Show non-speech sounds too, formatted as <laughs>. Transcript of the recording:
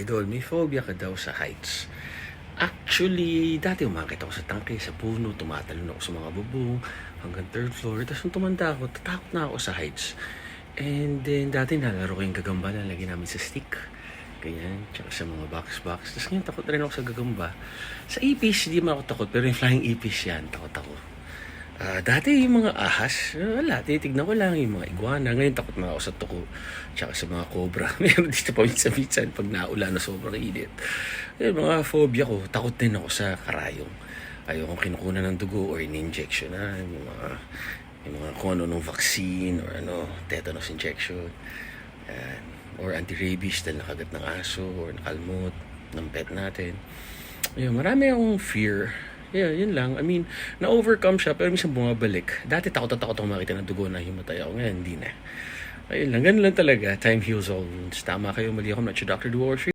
Idol, may phobia ka daw sa heights. Actually, dati umakit ako sa tangke, sa puno, tumatalon ako sa mga bubong, hanggang third floor. Tapos nung tumanda ako, tatakot na ako sa heights. And then, dati nalaro ko yung gagamba na lagi namin sa stick. Ganyan, tsaka sa mga box-box. Tapos ngayon, takot rin ako sa gagamba. Sa ipis, hindi man ako takot, pero yung flying ipis yan, takot ako. Ah, dati yung mga ahas, ah, wala, titignan ko lang yung mga iguana. Ngayon takot na ako sa tuko, tsaka sa mga cobra. <laughs> Meron dito pa minsan-minsan pag naulan na sobrang init. Yung mga phobia ko, takot din ako sa karayong. Ayokong kinukunan ng dugo or in-injection na. Yung mga, yung mga kung ano nung vaccine or ano, tetanus injection. Yan. Or anti-rabies dahil nakagat ng aso or nakalmot ng pet natin. Ayun, marami akong fear. Yeah, yun lang. I mean, na-overcome siya pero minsan bumabalik. Dati takot na takot ako makita ng dugo na himatay ako. Ngayon, hindi na. Ayun lang, ganun lang talaga. Time heals all wounds. Tama kayo, mali ako. I'm not your do or